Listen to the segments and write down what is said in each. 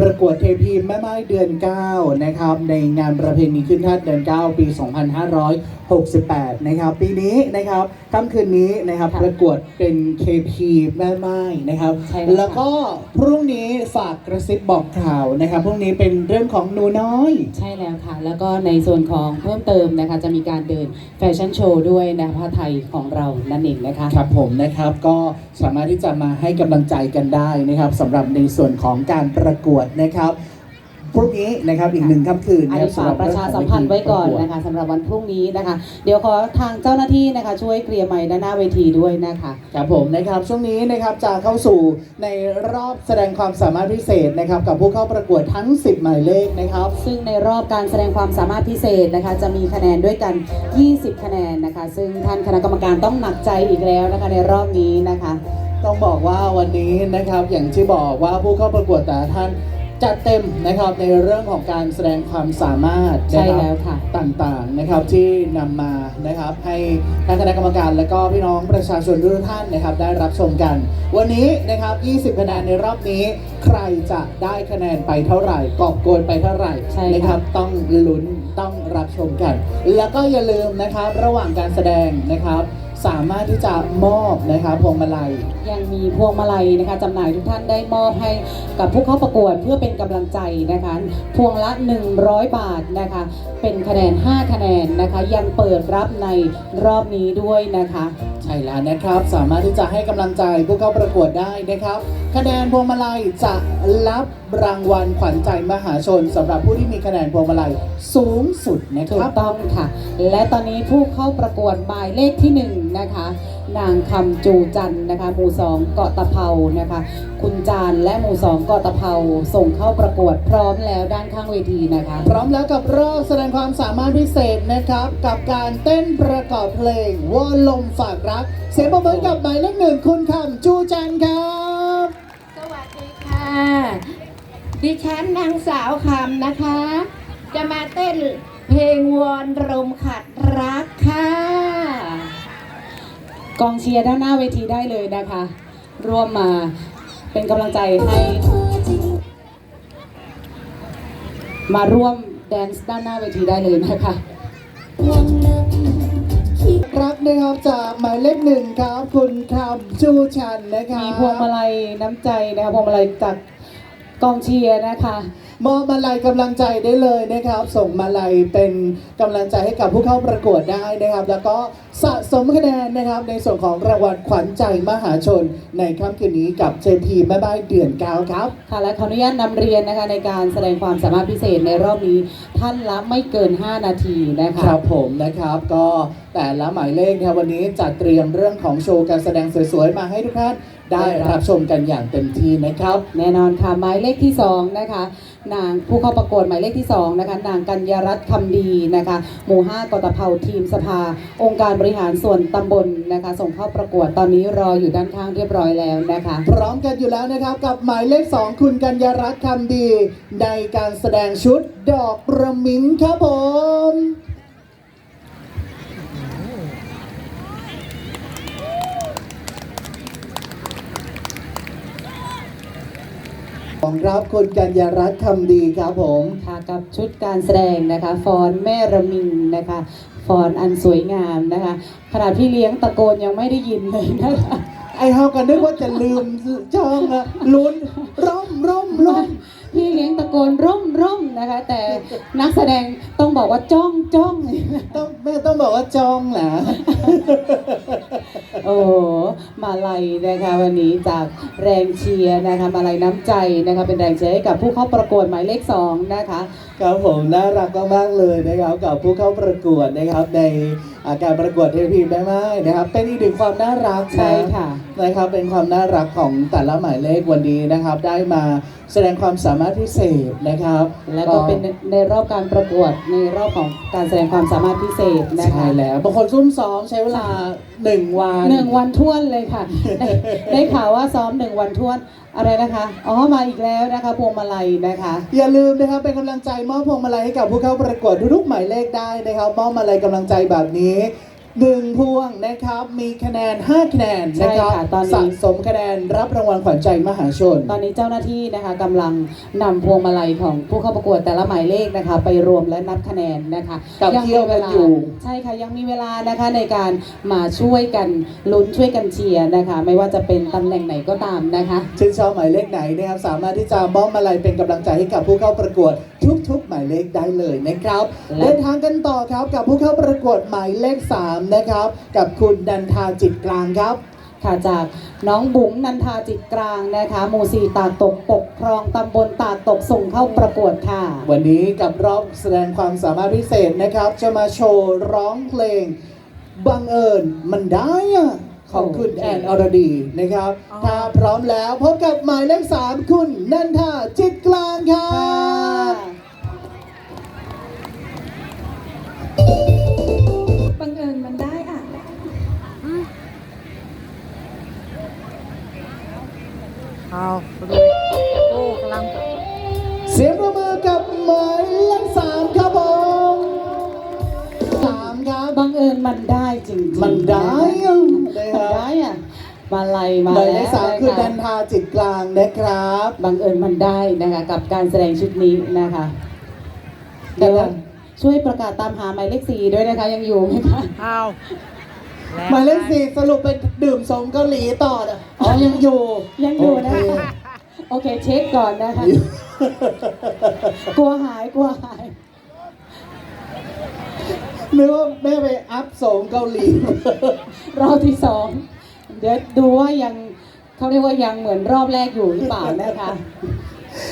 ประกวดเทพีแม่ไม้เดือน 9 นะครับ ในงานประเพณีขึ้นท่าตุเดือน 9 ปี 2568 นะครับ ปีนี้นะครับค่ำคืนนี้นะครับค่ะประกวดเป็นเทพีแม่ไม้นะครับใช่แล้วค่ะแล้วก็พรุ่งนี้ฝากกระซิบบอกข่าวนะครับพรุ่งนี้เป็นเรื่องของหนูน้อย ใช่แล้วค่ะ แล้วก็ในส่วนของเพิ่มเติมนะคะจะมีการเดินแฟชั่นโชว์ด้วยนะคะผ้าไทยของเรานั่นเองนะคะครับผมนะครับก็สามารถที่จะมาให้กำลังใจกันได้นะครับสำหรับในส่วนของการประกวดนะครับพรุ่งนี้นะครับอีกหนึ่งค่ำคืนอันนะครับนี้ฝากประชาสัมพันธ์ไว้ก่อนนะคะสำหรับวันพรุ่งนี้นะคะ เดี๋ยวขอทางเจ้าหน้าที่นะคะ ช่วยเคลียร์ไมค์ด้านหน้าเวทีด้วยนะคะครับผมนะครับช่วงนี้นะครับจะเข้าสู่ในรอบแสดงความสามารถพิเศษนะครับกับผู้เข้าประกวดทั้ง 10 หมายเลขนะครับ ซึ่งในรอบการแสดงความสามารถพิเศษนะคะ จะมีคะแนนด้วยกัน 20 คะแนนนะคะ ซึ่งท่านคณะกรรมการต้องหนักใจอีกแล้วนะคะในรอบนี้นะคะ ต้องบอกว่าวันนี้นะครับอย่างที่บอกว่าผู้เข้าประกวดแต่ละท่านจัดเต็มนะครับในเรื่องของการแสดงความสามารถใช่นะครับแล้วค่ะต่างๆนะครับที่นำมานะครับให้ทางคณะกรรมการและก็พี่น้องประชาชนทุกท่านนะครับได้รับชมกัน วันนี้นะครับ 20 คะแนนในรอบนี้ ใครจะได้คะแนนไปเท่าไหร่กอบโกยไปเท่าไหร่ใช่ค่ะนะครับต้องลุ้นต้องรับชมกัน แล้วก็อย่าลืมนะครับระหว่างการแสดงนะครับ สามารถที่จะมอบนะครับพวงมาลัย ยังมีพวงมาลัยนะคะจำหน่ายทุกท่านได้มอบให้กับผู้เข้าประกวดเพื่อเป็นกำลังใจนะคะ พวงละ 100 บาทนะคะ เป็นคะแนน 5 คะแนนนะคะ ยังเปิดรับในรอบนี้ด้วยนะคะ ใช่แล้วนะครับ สามารถที่จะให้กำลังใจผู้เข้าประกวดได้นะครับ คะแนนพวงมาลัยจะรับรางวัลขวัญใจมหาชนสำหรับผู้ที่มีคะแนนพวงมาลัยสูงสุดนะคถูรักบต้องค่ะ และตอนนี้ผู้เข้าประกวดหมายเลขที่หนึ่งนะคะ นางคำจูจันทร์นะคะหมู่สองเกาะตะเภานะคะ คุณจานและหมู่สองเกาะตะเภาส่งเข้าประกวดพร้อมแล้วด้านข้างเวทีนะคะ พร้อมแล้วกับรอบแสดงความสามารถพิเศษนะครับ กับการเต้นประกอบเพลงวอลลมฝากรัก เสียงปรบมือกับหมายเลขหนึ่งคุณคำจูจันทร์ครับสวัสดีค่ะดิฉันนางสาวคำนะคะ จะมาเต้นเพลงวอนรมขัดรักค่ะ กองเชียร์ด้านหน้าเวทีได้เลยนะคะ ร่วมมาเป็นกำลังใจให้มาร่วมแดนซ์ด้านหน้าเวทีได้เลยนะคะรักนะครับจากหมายเลขหนึ่งครับคุณคำจูจันทร์นะครับมีพวงมาลัยน้ำใจนะคะพวงมาลัยจาก กองเชียร์นะคะมอบมาลัยกำลังใจได้เลยนะครับ ส่งมาลัยเป็นกำลังใจให้กับผู้เข้าประกวดได้นะครับ แล้วก็สะสมคะแนนนะครับ ในส่วนของรางวัลขวัญใจมหาชน ในค่ำคืนนี้กับเจพีแม่บ้านเดือนเก้าครับ ค่ะและขออนุญาตนำเรียนนะคะในการแสดงความสามารถพิเศษในรอบนี้ท่านละไม่เกิน 5 นาทีนะคะ ครับผมนะครับก็แต่ละหมายเลขนะครับวันนี้จัดเตรียมเรื่องของโชว์การแสดงสวยๆมาให้ทุกท่าน ได้รับชมกันอย่างเต็มที่นะครับ แน่นอนค่ะหมายเลขที่2นะคะนางผู้เข้าประกวดหมายเลขที่2นะคะนางกัญญารัตน์คำดีนะคะหมู่ 5กตเภาทีมสภา องค์การบริหารส่วนตำบลนะคะ ส่งเข้าประกวดตอนนี้รออยู่ด้านข้างเรียบร้อยแล้วนะคะ พร้อมกันอยู่แล้วนะครับกับหมายเลข 2 คุณกัญญารัตน์คำดี ในการแสดงชุดดอกระมิงครับผม ของรับคุณกัญญารัตน์คำดีครับผมค่ะกับชุดการแสดงนะคะฟอนแม่ระมิงนะคะฟอนอันสวยงามนะคะขนาดพี่เลี้ยงตะโกนยังไม่ได้ยินเลยนะคะไอเฮากันนึกว่าจะลืมจองอะลุ้นร่มร่มร่ม พี่เลี้ยงตะโกนร่มร่มนะคะ แต่นักแสดงต้องบอกว่าจ้องจ้องต้องแม่ต้องบอกว่าจองเหรอโอ้โหมาลัยนะคะวันนี้จากแรงเชียร์นะคะมาลัยน้ำใจนะคะเป็นแรงเชียร์ให้กับผู้เข้าประกวดหมายเลขสองนะคะครับผมน่ารักมากๆเลยนะครับกับผู้เข้าประกวดนะครับในอ่าการประกวดเทพีแม่ไม้นะครับ เป็นอีกหนึ่งความน่ารักนใช่ค่ะ นะครับเป็นความน่ารักของแต่ละหมายเลขวันนี้นะครับ ได้มาแสดงความสามารถพิเศษนะครับ แล้วก็เป็นในรอบการประกวดในรอบของการแสดงความสามารถพิเศษนะใช่คะแล้วบางคนซุ่มซ้อมใช้เวลาหนึ่งวันหนึ่งวันท้วนเลยค่ะได้ได้ข่าวว่าซ้อมหนึ่งวันท้วน อะไรนะคะ อ๋อ มาอีกแล้วนะคะ พวงมาลัยนะคะ อย่าลืมนะครับเป็นกำลังใจมอบพวงมาลัยให้กับผู้เข้าประกวดทุกๆหมายเลขได้นะครับมอบมาลัยกำลังใจแบบนี้ หนึ่งพวงนะครับ มีคะแนน 5 คะแนนใช่นะครับค่ะตอนนี้ สะสมคะแนนรับรางวัลขวัญใจมหาชน ตอนนี้เจ้าหน้าที่นะคะกำลังนำพวงมาลัยของผู้เข้าประกวดแต่ละหมายเลขนะคะ ไปรวมและนับคะแนนนะคะกับยังเที่ยวมีเวกันลาอยู่ ใช่ค่ะยังมีเวลานะคะในการมาช่วยกันลุ้นช่วยกันเชียร์นะคะ ไม่ว่าจะเป็นตำแหน่งไหนก็ตามนะคะ ชื่นชอบหมายเลขไหนนะครับ สามารถที่จะมอบมาลัยเป็นกำลังใจให้กับผู้เข้าประกวดทุกๆหมายเลขได้เลยนะครับ และ เดินทางกันต่อครับกับผู้เข้าประกวดหมายเลข 3 นะครับ กับคุณดันทาจิตกลางครับ ค่ะจากน้องบุ๋มนันทาจิตกลางนะคะหมู่สี่ตากตกปกครองตำบลตากตกส่งเข้าประกวดค่ะ วันนี้กับรอบแสดงความสามารถพิเศษนะครับ จะมาโชว์ร้องเพลง บังเอิญมันได้อะของคุณโอเค แอนอรดีนะครับ ถ้าพร้อมแล้วพบกับหมายเลข3คุณนันทาจิตกลางครับ บบังเอิญมันได้นะคะกับการแสดงชุดนี้นะคะเดี๋เดี๋ยยววช่วยประกาศตามหาหมายเลขสี่ด้วยนะคะยังอยู่ไหมคะเอาแวหมายเลขสี่สรุปเป็นดื่มสมเกาหลีต่อนะอ๋อยังอยู่ยังอยู่นะโเคคะโอเคเช็คก่อนนะคะกลัวหายกลัวหายนึกว่าแม่ไปอัพสมเกาหลีรอบที่สองเดี๋ยวดูว่ายัง เขาเรียกว่ายังเหมือนรอบแรกอยู่หรือเปล่านะคะ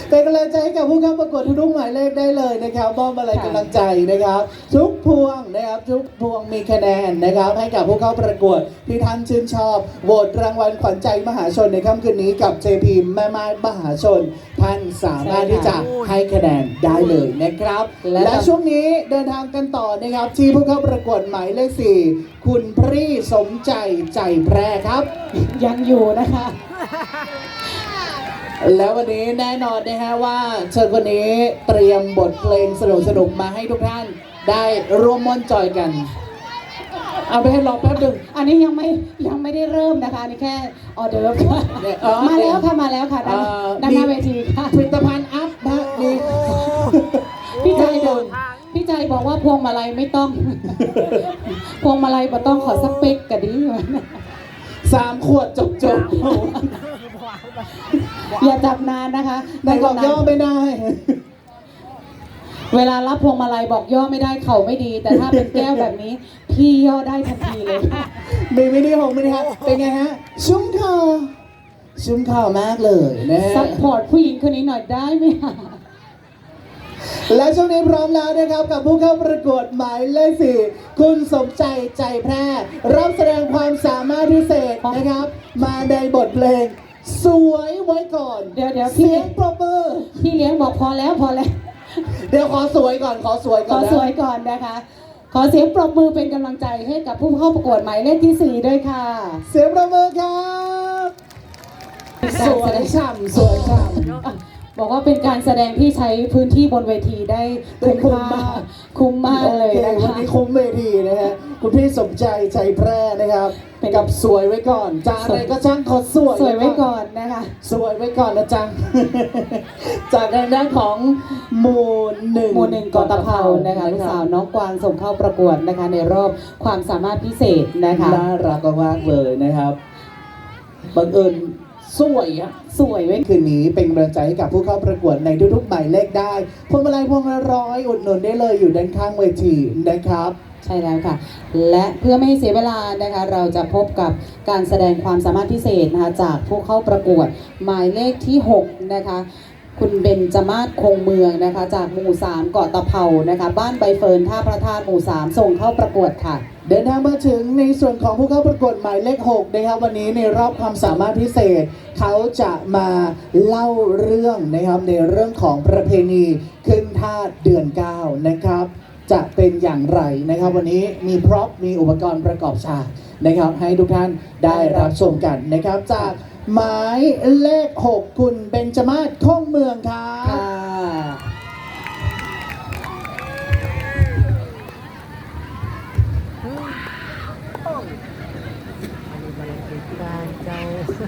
เป็นกำลังใจให้กับผู้เข้าประกวดทุกๆหมายเลขได้เลยนะครับมอบอะไรค่ะกำลังใจนะครับ ทุกพวงนะครับทุกพวงมีคะแนนนะครับให้กับผู้เข้าประกวดที่ท่านชื่นชอบโหวตรางวัลขวัญใจมหาชนในค่ำคืนนี้กับ JP แม่ไม้มหาชน ท่านสามารถที่จะให้คะแนนได้เลยนะครับ และช่วงนี้เดินทางกันต่อนะครับ ที่ผู้เข้าประกวดหมายเลขสี่คุณพรีสมใจใจแพรครับ ยังอยู่นะคะ แล้ววันนี้แน่นอนนะฮะว่าเชิญคนนี้เตรียมบทเพลงสนุกๆมาให้ทุกท่านได้ร่วมม่วนจอยกัน เอาไปให้รอแป๊บหนึ่งอันนี้ยังไม่ยังไม่ได้เริ่มนะคะอันนี้แค่ออเดิร์ฟค่ะเนี่ยอ๋อมาแล้วค่ะมาแล้วค่ะด้านเอ่อ ด้านหน้ามีเวทีค่ะผลิตภัณฑ์อัพนะนี่พี่ใจบอกพี่ใจบอกว่าพวงมาลัยไม่ต้อง พวงมาลัยบ่ต้องขอสเปคกะดี สามขวดจบจบ อย่าจับนานนะคะในบอกย่อไม่ได้ เวลารับพวงมาลัยบอกย่อไม่ได้เข่าไม่ดี แต่ถ้าเป็นแก้วแบบนี้ พี่ย่อได้ทันทีเลยค่ะมีมินิหงมินิฮะเป็นไงฮะ ชุ่มคอชุ่มคอมากเลยนะซัพพอร์ตผู้หญิงคนนี้หน่อยได้ไหมคะและช่วงนี้พร้อมแล้วนะครับกับผู้เข้าประกวดหมายเลขสี่คุณสมใจใจแพร่รับแสดงความสามารถพิเศษนะครับ มาในบทเพลง สวยไว้ก่อนเดี๋ยวเดี๋ยวเสีพี่ยงปรบมือพี่เลี้ยงบอกพอแล้วพอแล้ว เดี๋ยวขอสวยก่อนขอสวยขก่ออนนะสวยก่อนนะคะ ขอเสียงปรบมือเป็นกำลังใจให้กับผู้เข้าประกวดหมายเลขที่ 4 ด้วยค่ะเสียงปรบมือครับสวยฉ่ำสวยฉ่ำอะ บอกว่าเป็นการแสดงที่ใช้พื้นที่บนเวทีได้คุ้มคุ้มค่ามากคุ้มมากเลยโอคนะวันคะ นี้คุ้มเวทีนะฮะคุณพี่สมใจใจแพร่นะครับเป็น กับสวยไว้ก่อนจะอะไรก็ช่างขอสวยสวยไว้ก่อนนะคะ สวยไว้ก่อนนะจ๊ะ จากทางด้านของหมูหนึ่งหมู่หนึ่งกอตะเภานะคะลูกสาวน้องกวางส่งเข้าประกวดนะคะ ในรอบความสามารถพิเศษนะคะ น่ารักมากๆเลยนะครับบังเอิญ สวยอะสวยไว้คืนนี้เป็นกำลังใจให้กับผู้เข้าประกวดในทุกๆหมายเลขได้ พวงมาลัยพวงละร้อยอุดหนุนได้เลยอยู่ด้านข้างเวทีนะครับ ใช่แล้วค่ะ และเพื่อไม่ให้เสียเวลานะคะ เราจะพบกับการแสดงความสามารถพิเศษนะคะจากผู้เข้าประกวดหมายเลขที่ 6 นะคะ คุณเบนจมาศคงเมืองนะคะ จากหมู่ 3 เกาะตะเภานะคะ บ้านใบเฟิร์นท่าพระธาตุหมู่ 3 ส่งเข้าประกวดค่ะ เดินทางมาถึงในส่วนของผู้เข้าประกวดหมายเลข6นะครับวันนี้ในรอบความสามารถพิเศษ เขาจะมาเล่าเรื่องนะครับในเรื่องของประเพณีขึ้นท่าเดือน9นะครับ จะเป็นอย่างไรนะครับ วันนี้มีพร็อพมีอุปกรณ์ประกอบฉากนะครับ ให้ทุกท่านได้รับชมกันนะครับ จากหมายเลข 6 คุณเบนจมาศคงเมืองครับ ข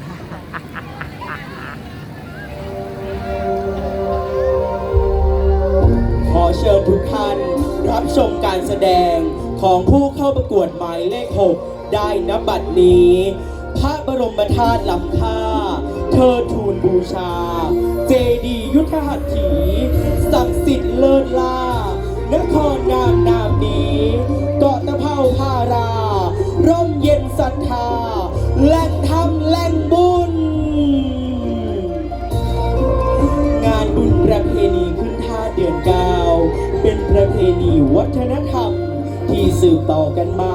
อเชิญทุกท่านรับชมการแสดงของผู้เข้าประกวดหมายเลข 6 ได้นบัดนี้ พระบรมธาตุลำค่า เธอทูลบูชา เจดียุทธหัตถีสักสิทธิ์เลิศล่านครงามนามนี้เกาะตะเภาพารา ร่มเย็นศรัทธา แหล่งธรรมแหล่งบุญ งานบุญประเพณีขึ้นท่าเดือนเก้าเป็นประเพณีวัฒนธรรม ที่สืบต่อกันมา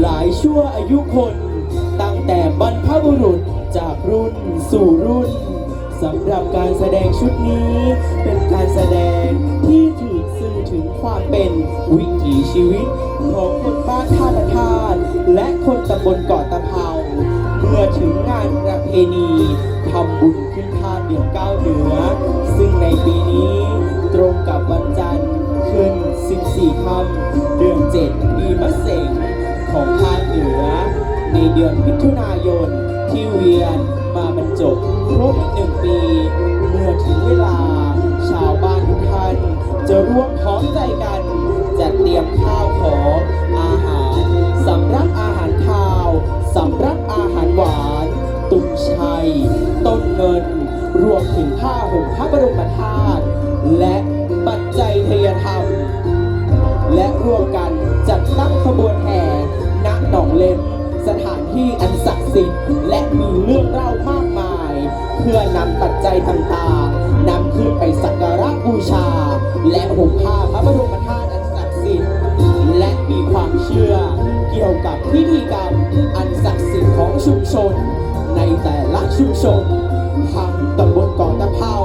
หลายชั่วอายุคน ตั้งแต่บรรพบุรุษจากรุ่นสู่รุ่นสำหรับการแสดงชุดนี้ เป็นการแสดงที่ถือสื่อถึงความเป็นวิถีชีวิต ของคนบ้านท่าตะทานและคนตำบลเกาะต ถึงงานประเพณีทำบุญขึ้นท่าเดือนเก้าเหนือ ซึ่งในปีนี้ตรงกับวันจันทร์ขึ้น 14 ค่ำเดือน7ปีมะเสงของภาคเหนือ ในเดือนมิถุนายนที่เวียนมาบรรจบครบหนึ่งปี เมื่อถึงเวลา ชาวบ้านทุกท่านจะร่วมพร้อมใจกันจัดเตรียมข้าวของอาหาร ต้นเงิน รวมถึงผ้าห่มพระบรมธาตุและปัจจัยเทยธรรม และรวมกันจัดตั้งขบวนแห่ณหนองเล็มสถานที่อันศักดิ์สิทธิ์และมีเรื่องเล่ามากมาย เพื่อนำปัจจัยต่างๆนำขึ้นไปสักการะบูชา และห่มผ้าพระบรมธาตุอันศักดิ์สิทธิ์และมีความเชื่อ เกี่ยวกับพิธีกรรมอันศักดิ์สิทธิ์ของชุมชน ในแต่ละชุมชนทางตำบลเกาะตะเภา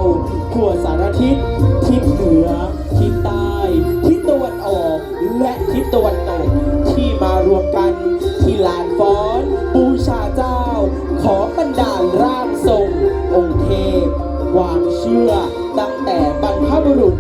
ทั่วสารทิศทิศเหนือ ทิศใต้ ทิศตะวันออก และทิศตะวันตก ที่มารวมกันที่ลานฟ้อน บูชาเจ้า ของบรรดาลร่างทรง องค์เทพ ความเชื่อตั้งแต่บรรพบุรุษ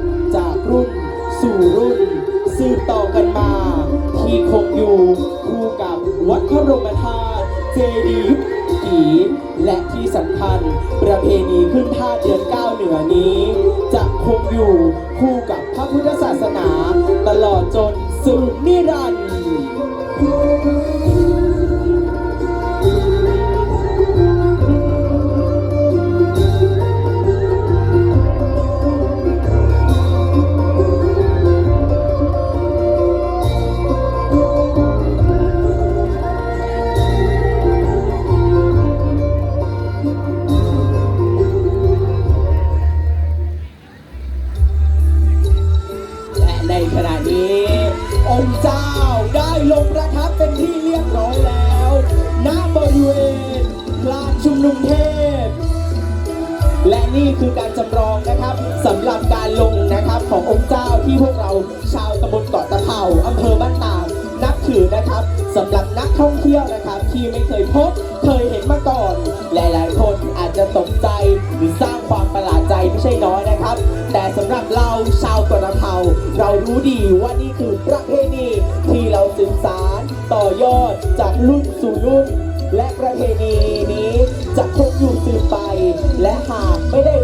คือประเพณีที่เราสืบสารต่อยอดจากรุ่นสู่รุ่น และประเพณีนี้จะคงอยู่สืบไป และหากไม่ได้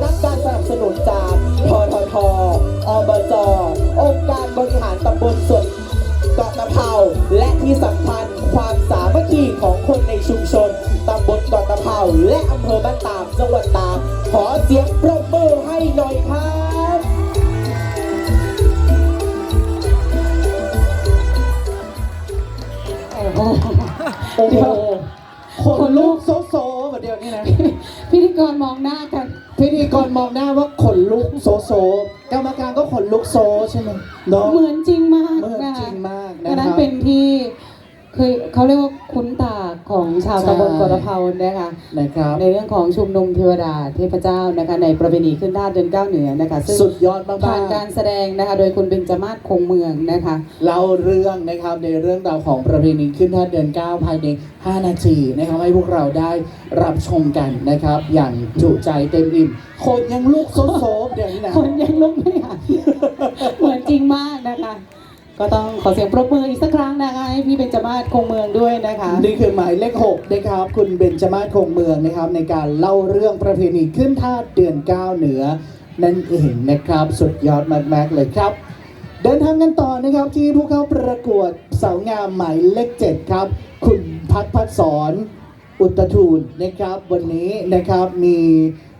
โอ้โหโอ้โหเดี๋ยวขนลุกโซโซแบบเดียวนี่นะ พิธีกรมองหน้ากันพิธีกรมองหน้าว่าขนลุกโซโซกรรมการก็ขนลุกโซใช่ไหมเนาะเหมือนจริงมากเหมือนนะคะจริงมากดันะงคนั้นรับเป็นที่ เคยเขาเรียกว่าคุ้นตาของชาวใช่ตำบลกระเพรานะคะนะครับ ในเรื่องของชุมนุมเทวดาเทพเจ้านะคะในประเพณีขึ้นท่าเดือนเก้าเหนือนะคะซึ่งสุดยอดมากผ่านการแสดงนะคะโดยคุณเบญจมาศคงเมืองนะคะๆเล่าเรื่องนะครับในเรื่องราวของประเพณีขึ้นท่าเดือน9ภายใน 5 นาทีนะครับให้พวกเราได้รับชมกันนะครับ อย่างจุใจเต็มอิ่มคนยังลุกโซโซเดี๋ยวนี้นะคนยังลุกไม่หายเหมือนจริงมากนะคะ ก็ต้องขอเสียงปรบมืออีกสักครั้งนะคะให้พี่เบญจมาศคงเมืองด้วยนะคะ นี่คือหมายเลข6นะครับ คุณเบญจมาศคงเมืองนะครับ ในการเล่าเรื่องประเพณีขึ้นท่าเดือน9เหนือ นั่นเองนะครับ สุดยอดมากๆเลยครับ เดินทางกันต่อนะครับที่ผู้เข้าประกวดสาวงามหมายเลขเจ็ดครับ คุณพัฒพัฒสอนอุตทูลนะครับ วันนี้นะครับมี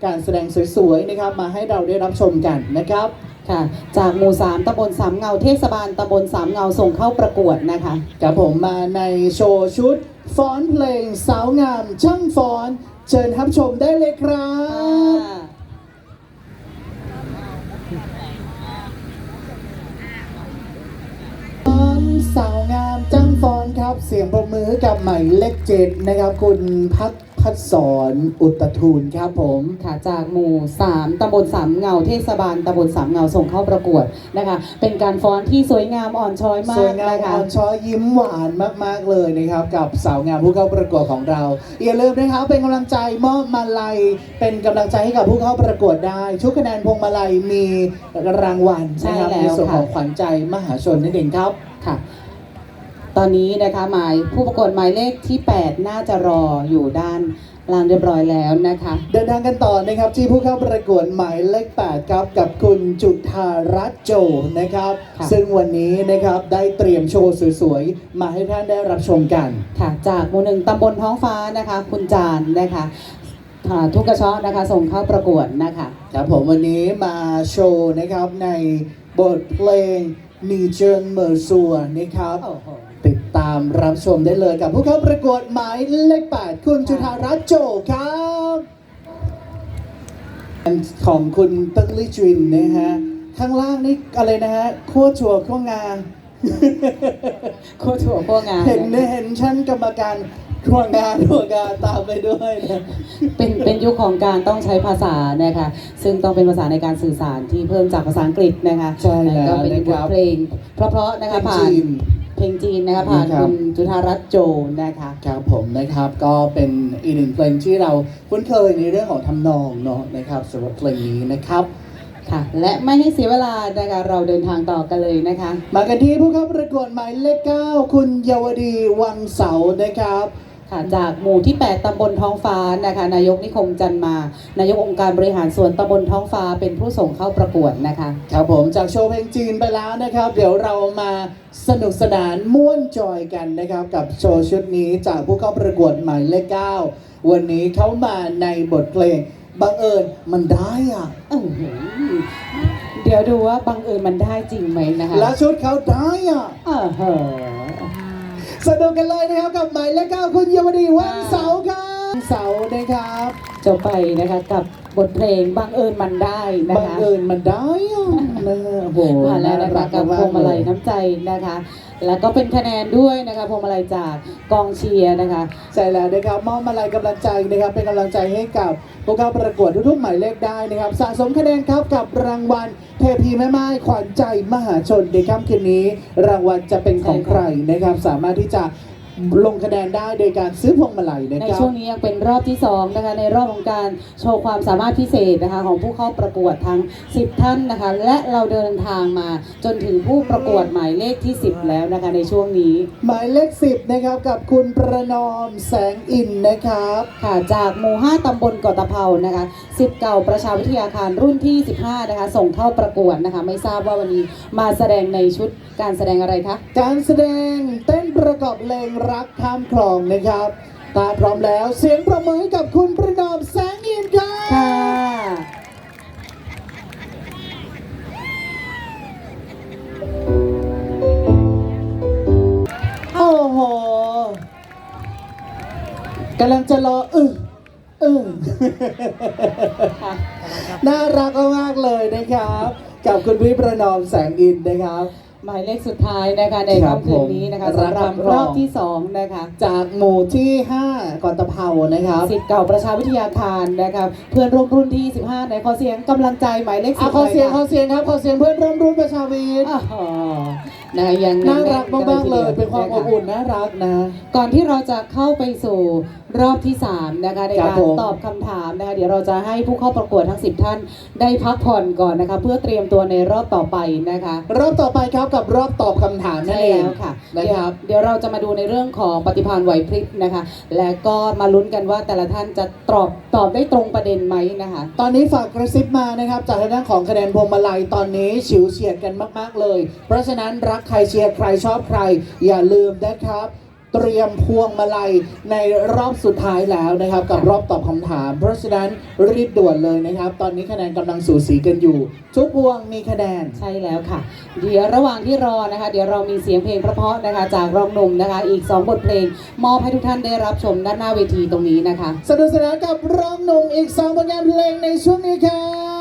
การแสดงสวยๆนะครับ มาให้เราได้รับชมกันนะครับ ค่ะ จากหมู่สามตำบลสามเงาเทศบาลตำบลสามเงาส่งเข้าประกวดนะคะ กับผมมาในโชว์ชุดฟ้อนเพลงสาวงามช่างฟ้อน เชิญรับชมได้เลยครับฟอนสาวงามจังฟอนครับ เสียงปรบมือกับหม่เลขเจ็ดนะครับ คุณพัฒ พัฒสอนอุตทูลครับผมค่ะจากหมู่ 3ตำบลสามเงาเทศบาลตำบลสามเงาส่งเข้าประกวดนะคะ เป็นการฟ้อนที่สวยงามอ่อนช้อยมาสวกยงามนะคะ อ่อนช้อยยิ้มหวานมากๆเลยนะครับ กับสาวงามผู้เข้าประกวดของเรา อย่าลืมนะครับเป็นกำลังใจมอบมาลัย เป็นกำลังใจให้กับผู้เข้าประกวดได้ชุดคะแนนพวงมาลัยมีรางวัลใช่นะครับแล้วในส่วนค่ะ ของขวัญใจมหาชนนั่นเองครับ ค่ะ ตอนนี้นะคะหมายผู้ประกวดหมายเลขที่ 8 น่าจะรออยู่ด้านล่างเรียบร้อยแล้วนะคะ เดินทางกันต่อนะครับที่ผู้เข้าประกวดหมายเลข 8 ครับ กับคุณจุธารัตน์โจนะครับ ค่ะซึ่งวันนี้นะครับได้เตรียมโชว์สวยๆ มาให้ท่านได้รับชมกัน ค่ะจากหมู่หนึ่งตำบลท้องฟ้านะคะ คุณจานนะคะค่ะทุกกระเชาะนะคะ ส่งเข้าประกวดนะคะ ครับผมวันนี้มาโชว์นะครับในบทเพลงนีเจนเมอร์ซัวนะครับติด ตามรับชมได้เลยกับผู้เข้าประกวดหมายเลข8คุณจุธารัตน์โจครับของคุณตึ้งลี่จินนะฮะ ข้างล่างนี่อะไรนะฮะขั้วชัวขั้วงาโคตรถั่วพวกงานเห็นเห็นชั้นกรรมการทั่วงานทั่วงานตามไปด้วยนะเป็นเป็นยุคของการต้องใช้ภาษานะคะซึ่งต้องเป็นภาษาในการสื่อสารที่เพิ่มจากภาษาอังกฤษนะคะใช่แล้วก็เป็นนะบคทรับเพลงเพราะๆนะคะเพลงผ่าจีนน เพลงจีนนะคะผ่านนะครับคุณจุธารัตน์โจนะคะครับผมนะครับก็เป็นอีกหนึ่งเพลงที่เราคุ้นเคยในเรื่องของทำนองเนาะนะครับสำหรับเพลงนี้นะครับค่ะและไม่ให้เสียเวลานะคะเราเดินทางต่อกันเลยนะคะ มากันที่ผู้เข้าประกวดหมายเลขเก้าคุณเยาวดีวังเสานะครับ ค่ะจากหมู่ที่ 8 ตำบลท้องฟ้านะคะ นายกนิคมจันมา นายกองค์การบริหารส่วนตำบลท้องฟ้าเป็นผู้ส่งเข้าประกวดนะคะ ครับผมจากโชว์เพลงจีนไปแล้วนะครับ เดี๋ยวเรามาสนุกสนานม่วนจอยกันนะครับ กับโชว์ชุดนี้จากผู้เข้าประกวดหมายเลขเก้าวันนี้เขามาในบทเพลงบังเอิญมันได้อะอื้อหือเดี๋ยวดูว่าบังเอิญมันได้จริงไหมนะคะ และชุดเขาได้อะเออเหอะ สนุกกันเลยนะครับกับหมายเลขเก้าคุณเยาวดีวังเสาครับเสานะครับจบไปนะคะกับบทเพลงบังเอิญมันได้นะบังคะเอิญมันได้อะนะโอ้โหมาแล้วนะคะกับพวงมาลัยน้ำใจนะคะ แล้วก็เป็นคะแนนด้วยนะคะพวงมาลัยจากกองเชียร์นะคะ ใช่แล้วนะครับมอบมาลัยกำลังใจนะครับเป็นกำลังใจให้กับผู้เข้าประกวดทุกๆหมายเลขได้นะครับ สะสมคะแนนครับกับรางวัลเทพีแม่ไม้ขวัญใจมหาชนในค่ำคืนนี้ รางวัลจะเป็นของใครนะครับ สามารถที่จะ ลงคะแนนได้โดยการซื้อพวงมาลัยนะในครับช่วงนี้ยังเป็นรอบที่2นะคะในรอบของการโชว์ความสามารถพิเศษนะคะของผู้เข้าประกวดทั้ง 10 ท่านนะคะ และเราเดินทางมาจนถึงผู้ประกวดหมายเลขที่ 10 แล้วนะคะในช่วงนี้หมายเลขสิบนะครับกับคุณประนอมแสงอินนะครับ ค่ะจากหมู่ 5ตำบลเกาะตะเภานะคะสิบเก่าประชาวิทยาคารรุ่นที่ 15 นะคะ ส่งเข้าประกวดนะคะ ไม่ทราบว่าวันนี้มาแสดงในชุดการแสดงอะไรคะ การแสดงเต้นประกอบเพลงรักข้ามคลองนะครับ ตาพร้อมแล้วเสียงประมือให้กับคุณประนอมแสงอินครับค่ะโอ้โหกำลังจะรออึ้งอึ้งค่ะน่ารักมากๆเลยนะครับ กับคุณพี่ประนอมแสงอินนะครับหมายเลขสุดท้ายนะคะในครับค่ำคืนนี้นะคะผมสำหรับรักคำร้รองอบที่2นะคะจากหมู่ที่ 5ก่อนตะเภานะครับ สิทธิ์เก่าประชาวิทยาคารนะคะเพื่อนร่วมรุ่นที่15ในขอเสียงกำลังใจหมายเลขอะสิบขอเสียงลขอเสียงครับขอเสียงเพื่อนร่วมรุ่นประชาวิทย์อ้าวนะคะยังน่ารักมากๆเลยทีดีเป็นความอบอุ่นน่ารักนะ ก่อนที่เราจะเข้าไปสู่รอบที่3นะคะในครับการผมตอบคำถามนะคะเดี๋ยวเราจะให้ผู้เข้าประกวดทั้ง 10 ท่านได้พักผ่อนก่อนนะคะเพื่อเตรียมตัวในรอบต่อไปนะคะ รอบต่อไปครับกับรอบตอบคำถามนั่นใช่เองแล้วค่ะนะครับเดี๋ยวเดี๋ยวเราจะมาดูในเรื่องของปฏิภาณไหวพริบนะคะ และก็มาลุ้นกันว่าแต่ละท่านจะตอบตอบได้ตรงประเด็นไหมนะคะ ตอนนี้ฝากกระซิบมานะครับจากทางด้านของคะแนนพวงมาลัยตอนนี้ฉิวเฉียดกันมาก ๆเลย เพราะฉะนั้นรักใครเชียร์ใครชอบใคร อย่าลืมนะครับ เตรียมพวงมาลัยในรอบสุดท้ายแล้วนะครับ กับรอบตอบคำถาม เพราะฉะนั้นรีบด่วนเลยนะครับ ตอนนี้คะแนนกำลังสูสีกันอยู่ ทุกพวงมีคะแนน ใช่แล้วค่ะ เดี๋ยวระหว่างที่รอนะคะ เดี๋ยวเรามีเสียงเพลงเพราะๆนะคะ จากรองหนุ่มนะคะ อีก 2 บทเพลง มอบให้ทุกท่านได้รับชมด้านหน้าเวทีตรงนี้นะคะ สนุกสนานกับร้องหนุ่มอีกสองผลงานเพลงในช่วงนี้ครับ